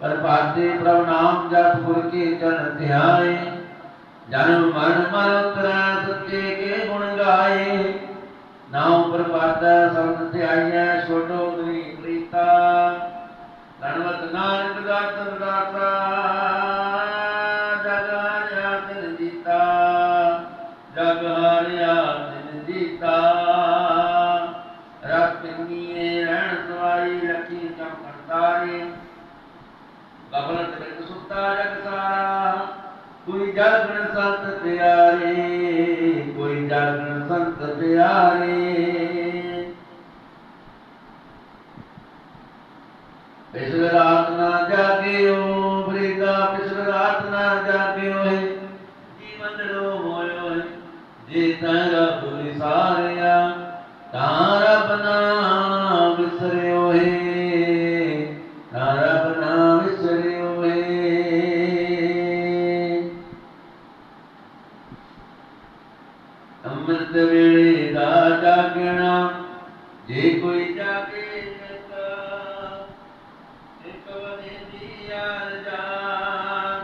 ਪਰ ਭਾਤੇ ਪ੍ਰਭ ਨਾਮ ਜਪ ਗੁਰ ਕੇ ਚਰਨ ਧਿਆਏ ਜਨਮ ਮਰਨ ਮਰ ਉਤਰੈ, ਸੱਚੇ ਕੇ ਗੁਣ ਗਾਏ। ਨਾਮ ਪ੍ਰਪਾਤਾ ਸਬਦ ਧਿਆਈਐ, ਛੋਟੋ ਗਰੀ ਪ੍ਰੀਤਾ। ਧਨਵਤ ਨਾਨਕ ਦਾਤਨ ਦਾਤਾ ਜਗ ਹਾਰਿਆ ਤਿਨ ਜੀਤਾ, ਜਗ ਹਾਰਿਆ ਤਿਨ ਜੀਤਾ। ਰਤ ਗਬਲਤ ਵਿੱਚ ਸੁੱਤਾ ਜਗ ਸਾਰਾ। ਕੋਈ ਜਾਗਣ ਸੰਤ ਪਿਆਰੇ, ਕੋਈ ਜਾਗਣ ਸੰਤ ਪਿਆਰੇ। ਪਿਛਲ ਰਾਤ ਨਾ ਜਾਗਿਓ ਬ੍ਰਿਗਾ ਪਿਛਲ ਰਾਤ ਨਾ ਜਾਗਿਓ ਹੈ ਜੀਵਨ ਰੋ ਹੋਇਓ ਹੈ ਜੇ ਤੈ ਰੱਬ ਵਿਸਾਰਿਆ, ਤਾਂ ਰੱਬ ਨਾ ਵਿਸਰਿਓ ਹੈ ਅੰਮ੍ਰਿਤ ਵੇਲੇ ਦਾ ਜਾਗਣਾ, ਜੇ ਕੋਈ ਜਾਗੇ ਨਿਤ ਇੱਕ ਵਜੇ ਦੀ ਯਾਰ ਜਾ,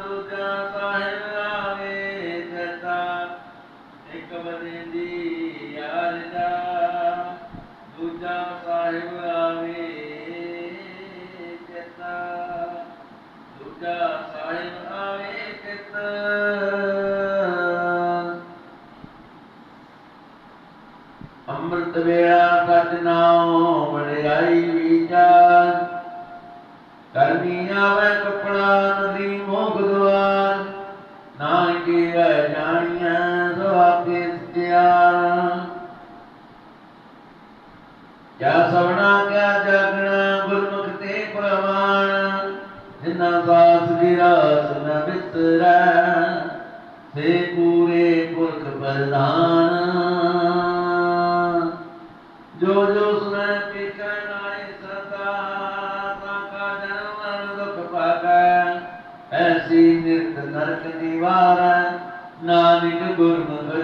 ਦੂਜਾ ਸਾਹਿਬ ਆਵੇ ਜਤਾ ਇੱਕ ਵਜੇ ਦੀ ਅੰਮ੍ਰਿਤ ਵੇਲਾ ਸਚ ਨਾਮ ਵਡਿਆਈ ਵਿਚਾਰ। ਕਰਮੀ ਆਵੇ ਕਪੜਾ ਨਦੀ ਮੋਗ ਦੁਆਰ ਨਾਨਕੇ ਹੈ ਜਾਣੀਐ ਸੋ ਆਪੇ ਕਿਆ ਸਵਣਾ ਕਿਆ ਜਾਗਣਾ ਗੁਰਮੁਖ ਤੇ ਪ੍ਰਮਾਣ। ਜਿਨਾ ਸਾਸ ਵਿਰਾਸ ਨ ਬਿਸਰੈ, ਸੇ ਪੂਰੇ ਪੁਰਖ ਪ੍ਰਧਾਨ। ਜੋ ਜੋ ਸੁਨੈ ਪੀਛੈ ਨਾਏ ਸਦਾ ਤਾਂ ਕਾ ਜਨਮ ਮਰਨ ਦੁਖ ਪਾਗੈ ਐਸੀ ਨਿਰਤ ਨਰਕ ਨਿਵਾਰੈ ਨਾਨਕ ਗੁਰਮੁਖ